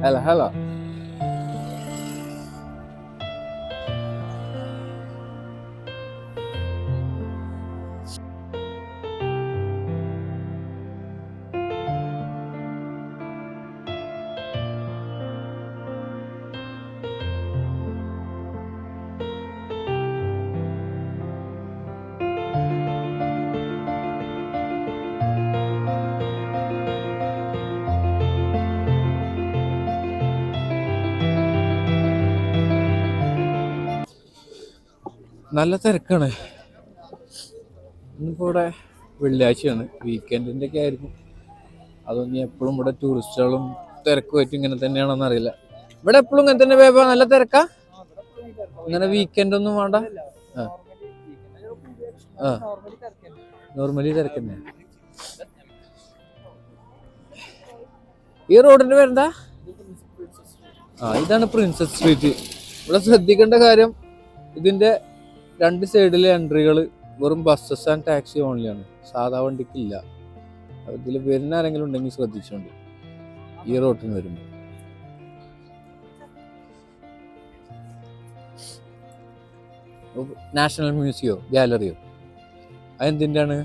Hello Hello。നല്ല തിരക്കാണ്. ഇന്നിപ്പോൾ ഇവിടെ വെള്ളിയാഴ്ചയാണ്. വീക്കെൻഡിന്റെ ഒക്കെ ആയിരിക്കും അതൊന്നും എപ്പോഴും ഇവിടെ ടൂറിസ്റ്റുകളും തിരക്കുമായിട്ട് ഇങ്ങനെ തന്നെയാണെന്ന് അറിയില്ല. ഇവിടെ എപ്പോഴും ഇങ്ങനെ തന്നെ വേപ്പ നല്ല തിരക്കാ? ഇങ്ങനെ വീക്കെൻഡ് ഒന്നും വേണ്ട? ആ. നോർമലി തിരക്ക് തന്നെ ഈ റോഡിന്റെ പേരെന്താ? ആ ഇതാണ് പ്രിൻസസ് സ്ട്രീറ്റ് ഇവിടെ ശ്രദ്ധിക്കേണ്ട കാര്യം ഇതിന്റെ രണ്ട് സൈഡിലെ എൻട്രികൾ വെറും ബസ്സസ് ആൻഡ് ടാക്സി ഓൺലിയാണ് സാധാ വണ്ടിക്കില്ല. ഇതിൽ വരുന്ന ആരെങ്കിലും ഉണ്ടെങ്കിൽ ശ്രദ്ധിച്ചുകൊണ്ട് ഈ റോട്ടിന് വരുമ്പോൾ നാഷണൽ മ്യൂസിയോ ഗാലറിയോ അതെന്തിന്റെയാണ്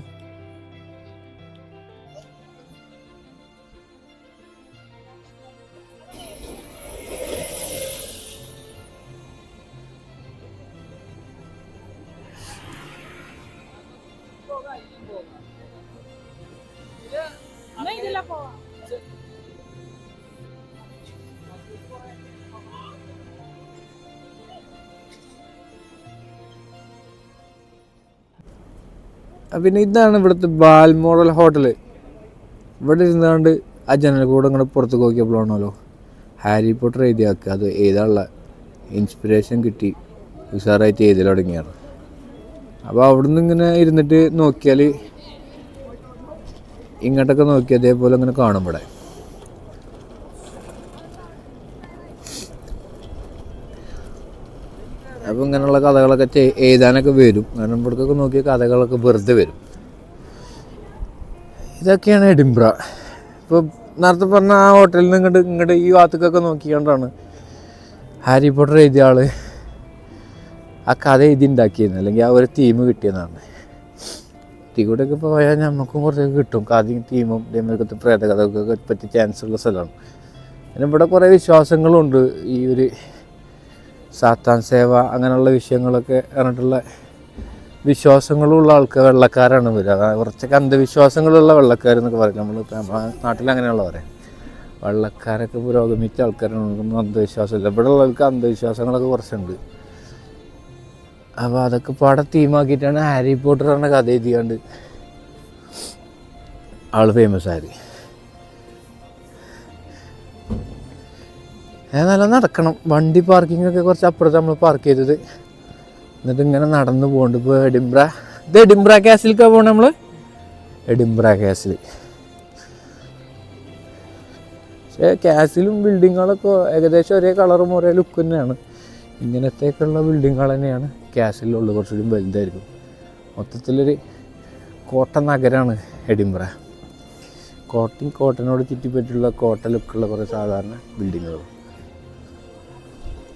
പിന്നെ ഇതാണ് ഇവിടുത്തെ ബാൽ മോഡൽ ഹോട്ടൽ ഇവിടെ ഇരുന്നാണ്ട് ആ ജനൽ കൂടെ ഇങ്ങനെ പുറത്ത് നോക്കിയപ്പോഴാണല്ലോ ഹാരി പോട്ടർ എഴുതിയാക്കുക അത് എഴുതാനുള്ള ഇൻസ്പിറേഷൻ കിട്ടി. ഉഷാറായിട്ട് എഴുതി തുടങ്ങിയാണ്. അപ്പോൾ അവിടുന്ന് ഇങ്ങനെ ഇരുന്നിട്ട് നോക്കിയാൽ ഇങ്ങോട്ടൊക്കെ നോക്കി അതേപോലെ ഇങ്ങനെ കാണും ഇവിടെ. അപ്പോൾ ഇങ്ങനെയുള്ള കഥകളൊക്കെ എഴുതാനൊക്കെ വരും. കാരണം ഇവിടേക്കൊക്കെ നോക്കിയ കഥകളൊക്കെ വെറുതെ വരും. ഇതൊക്കെയാണ് എഡിംബ്ര ഇപ്പോൾ നേരത്തെ പറഞ്ഞ ആ ഹോട്ടലിൽ നിന്ന് ഇങ്ങോട്ട് ഇങ്ങോട്ട് ഈ ഭാഗത്തേക്കൊക്കെ നോക്കിക്കൊണ്ടാണ് ഹാരി പോട്ടർ എഴുതിയ ആൾ ആ കഥ എഴുതി ഉണ്ടാക്കിയിരുന്നു അല്ലെങ്കിൽ ആ ഒരു തീം കിട്ടിയതാണ്. ഇതികൂടെയൊക്കെ പോയാൽ നമുക്കും കുറച്ചൊക്കെ കിട്ടും. കഥയും തീമും ഇതേമാതിരി പ്രേതകഥ പറ്റിയ ചാൻസ് ഉള്ള സ്ഥലമാണ്. പിന്നെ ഇവിടെ കുറേ വിശ്വാസങ്ങളുണ്ട് ഈ ഒരു സാത്താൻ സേവ അങ്ങനെയുള്ള വിഷയങ്ങളൊക്കെ പറഞ്ഞിട്ടുള്ള വിശ്വാസങ്ങളുള്ള ആൾക്കാർ വെള്ളക്കാരാണ് വരിക കുറച്ചൊക്കെ അന്ധവിശ്വാസങ്ങളുള്ള വെള്ളക്കാർ എന്നൊക്കെ പറയും. നമ്മളിപ്പോൾ നമ്മുടെ നാട്ടിൽ അങ്ങനെയുള്ള പറയാം. വെള്ളക്കാരൊക്കെ പുരോഗമിച്ച ആൾക്കാരാണ്. അന്ധവിശ്വാസമില്ല. ഇവിടെ ഉള്ളവർക്ക് അന്ധവിശ്വാസങ്ങളൊക്കെ കുറച്ചുണ്ട്. അപ്പോൾ അതൊക്കെ പാടെ തീമാക്കിയിട്ടാണ് ഹാരി പോട്ടർ എന്ന കഥ എഴുതിയാണ്ട് ആൾ ഫേമസ് ആയത്. ഏതായാലും നടക്കണം. വണ്ടി പാർക്കിംഗ് ഒക്കെ കുറച്ച് അപ്പുറത്ത് നമ്മൾ പാർക്ക് ചെയ്തത്. എന്നിട്ട് ഇങ്ങനെ നടന്നു പോകുന്നുണ്ട് ഇപ്പോൾ എഡിംബ്ര ഇത് എഡിംബ്ര കാസിലേക്കാണ് പോകണം നമ്മൾ എഡിംബ്ര കാസിൽ പക്ഷേ കാസിലും ബിൽഡിങ്ങുകളൊക്കെ ഏകദേശം ഒരേ കളറും ഒരേ ലുക്ക് തന്നെയാണ്. ഇങ്ങനത്തേക്കുള്ള ബിൽഡിങ്ങുകൾ തന്നെയാണ് കാസിലുള്ളത് കുറച്ചുകൂടി വലുതായിരിക്കും. മൊത്തത്തിലൊരു കോട്ട നഗരമാണ് എഡിംബ്ര കോട്ടയും കോട്ടനോട് ചുറ്റിപ്പറ്റിയുള്ള കോട്ട ലുക്കുള്ള കുറേ സാധാരണ ബിൽഡിങ്ങുകൾ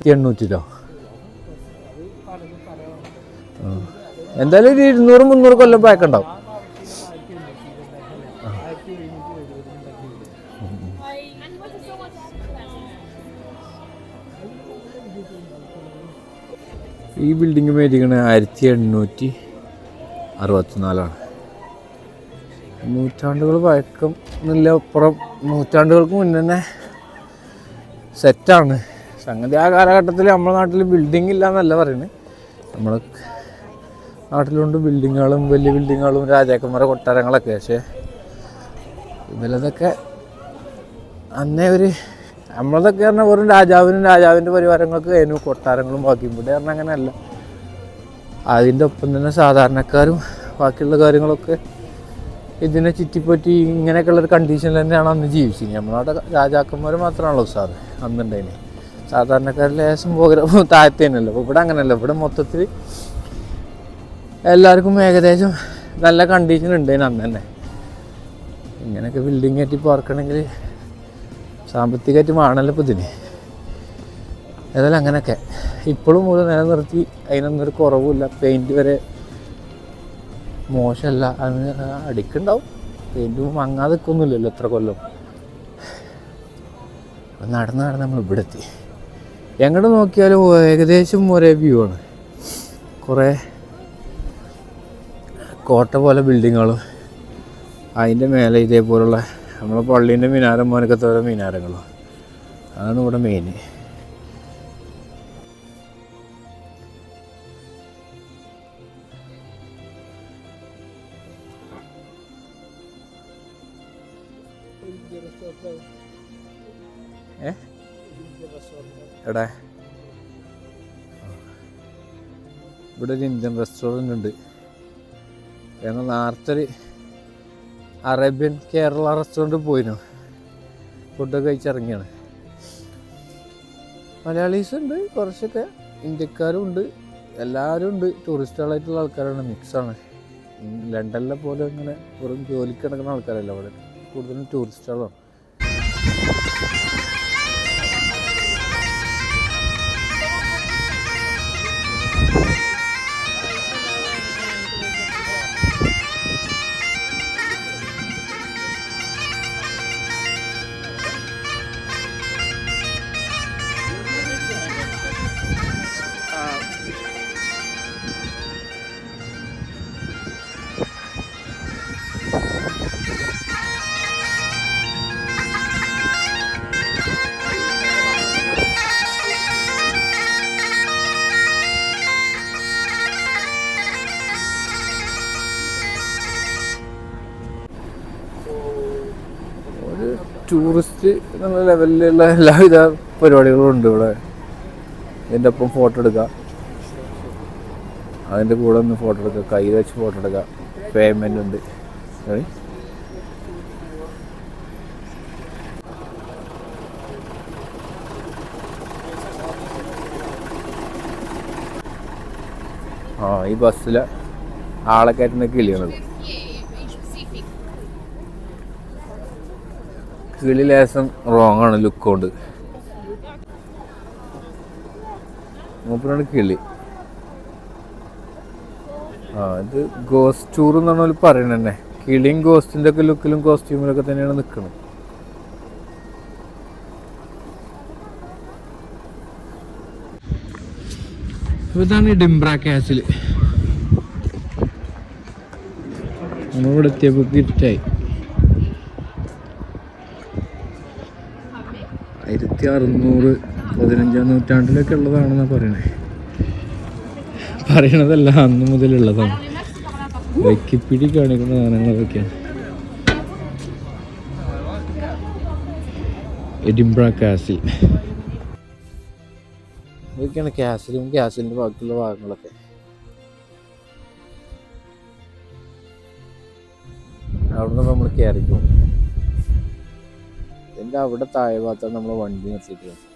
എണ്ണൂറ്റിരോ? ആ. എന്തായാലും ഒരു ഇരുന്നൂറ് മുന്നൂറ് കൊല്ലം പഴക്കുണ്ടാവും ഈ ബിൽഡിംഗ് മേടിക്കണ ആയിരത്തി എണ്ണൂറ്റി അറുപത്തിനാലാണ്. നൂറ്റാണ്ടുകൾ പഴക്കം എന്നില്ല അപ്പുറം നൂറ്റാണ്ടുകൾക്ക് മുന്നേ സെറ്റാണ് സംഗതി ആ കാലഘട്ടത്തിൽ നമ്മുടെ നാട്ടിൽ ബിൽഡിംഗ് ഇല്ല എന്നല്ല പറയുന്നത് നമ്മൾ നാട്ടിലുണ്ട് ബിൽഡിങ്ങുകളും വലിയ ബിൽഡിങ്ങുകളും രാജാക്കന്മാരെ കൊട്ടാരങ്ങളൊക്കെ. പക്ഷേ ഇതിലതൊക്കെ അന്നേ ഒരു നമ്മളതൊക്കെ പറഞ്ഞാൽ വെറും രാജാവിനും രാജാവിന്റെ പരിവാരങ്ങൾക്ക് അതിനും കൊട്ടാരങ്ങളും ബാക്കിയും. ഇവിടെ പറഞ്ഞാൽ അങ്ങനെയല്ല. അതിന്റെ ഒപ്പം തന്നെ സാധാരണക്കാരും ബാക്കിയുള്ള കാര്യങ്ങളൊക്കെ ഇതിനെ ചുറ്റിപ്പറ്റി ഇങ്ങനെയൊക്കെയുള്ളൊരു കണ്ടീഷനിൽ തന്നെയാണ് അന്ന് ജീവിച്ചത് നമ്മളവിടെ രാജാക്കന്മാർ മാത്രമാണല്ലോ സാറ് അന്നുണ്ടായിന് സാധാരണക്കാരിൽ ലേശം പോകര തന്നെയല്ലോ? അപ്പോൾ ഇവിടെ അങ്ങനെയല്ല? ഇവിടെ മൊത്തത്തിൽ എല്ലാവർക്കും ഏകദേശം നല്ല കണ്ടീഷൻ ഉണ്ട് അന്ന് തന്നെ. ഇങ്ങനെയൊക്കെ ബിൽഡിംഗ് കയറ്റി പാർക്കണമെങ്കിൽ സാമ്പത്തികമായിട്ട് വേണമല്ലോ ഇപ്പോൾ ഇതിന്. ഏതായാലും അങ്ങനെയൊക്കെ. ഇപ്പോഴും മുതൽ നിലനിർത്തി അതിനൊന്നും ഒരു കുറവുമില്ല. പെയിന്റ് വരെ മോശമല്ല. അതിന് അടിക്കുണ്ടാവും പെയിന്റ് മങ്ങാതെ നിൽക്കൊന്നുമില്ലല്ലോ എത്ര കൊല്ലം. നടന്ന് നടന്ന് നമ്മൾ ഇവിടെ എത്തി. എങ്ങോട്ട് നോക്കിയാലും ഏകദേശം ഒരേ വ്യൂ ആണ്. കുറേ കോട്ട പോലെ ബിൽഡിങ്ങുകളും അതിന്റെ മേലെ ഇതേപോലുള്ള നമ്മളെ പള്ളീന്റെ മിനാരം പോലൊക്കെ ഓരോ മിനാരങ്ങളും. അതാണ് ഇവിടെ മെയിൻ ഏ? എവിടെ ഇവിടെ ഒരു ഇന്ത്യൻ റെസ്റ്റോറന്റ് ഉണ്ട്. ഞങ്ങൾ നേരത്തെ അറേബ്യൻ കേരള റെസ്റ്റോറന്റ് പോയിരുന്നു. ഫുഡൊക്കെ കഴിച്ചിറങ്ങിയാണ് മലയാളീസ് ഉണ്ട് കുറച്ചൊക്കെ ഇന്ത്യക്കാരും ഉണ്ട്. എല്ലാവരും ഉണ്ട്. ടൂറിസ്റ്റുകളായിട്ടുള്ള ആൾക്കാരാണ് മിക്സാണ് ലണ്ടനിലെ പോലെ ഇങ്ങനെ വെറും ജോലിക്ക് നടക്കുന്ന ആൾക്കാരല്ല അവിടെ കൂടുതലും ടൂറിസ്റ്റുകളാണ് ടൂറിസ്റ്റ് എന്നുള്ള ലെവലിലുള്ള എല്ലാവിധ പരിപാടികളും ഉണ്ട് ഇവിടെ. ഇതിന്റെ ഒപ്പം ഫോട്ടോ എടുക്കുക അതിന്റെ കൂടെ ഒന്ന് ഫോട്ടോ എടുക്കുക കയ്യിൽ വെച്ച് ഫോട്ടോ എടുക്കുക പേയ്മെന്റ് ഉണ്ട്? ആ ഈ ബസ്സിലെ ആളെ കയറ്റുന്ന കിളിയാണത് കിളി ലേശം റോങ് ആണ് ലുക്ക് കൊണ്ട്. മൂപ്പരാണ് കിളി. ആ ഇത് ഗോസ്റ്റ് ടൂർ എന്നാണ് അവർ പറയണത് തന്നെ. കിളിയും ഗോസ്റ്റിന്റെ ഒക്കെ ലുക്കിലും കോസ്റ്റ്യൂമിലും ഒക്കെ തന്നെയാണ് നിൽക്കുന്നത് ഇതാണ് ഡിംബ്ര കാസിൽ നമ്മളിവിടെ എത്തിയപ്പോൾ ഇരുട്ടായി ആയിരത്തി അറുന്നൂറ് പതിനഞ്ചാം നൂറ്റാണ്ടിലൊക്കെ ഉള്ളതാണെന്നാണ് പറയണേ. പറയണതല്ല അന്ന് മുതലുള്ളതാണ്. വൈക്കിപ്പിടി കാണിക്കുന്ന സാധനങ്ങളൊക്കെയാണ് എഡിംബ്ര കാസിൽ. ഇതൊക്കെയാണ് കാസിലും കാസിലിന്റെ ബാക്കിയുള്ള ഭാഗങ്ങളൊക്കെ. അവിടുന്ന് നമ്മൾ കയറി പോകും ഇതിന്റെ അവിടെ താഴെ ഭാഗത്താണ് നമ്മൾ വണ്ടി നിർത്തിയിട്ടുള്ളത്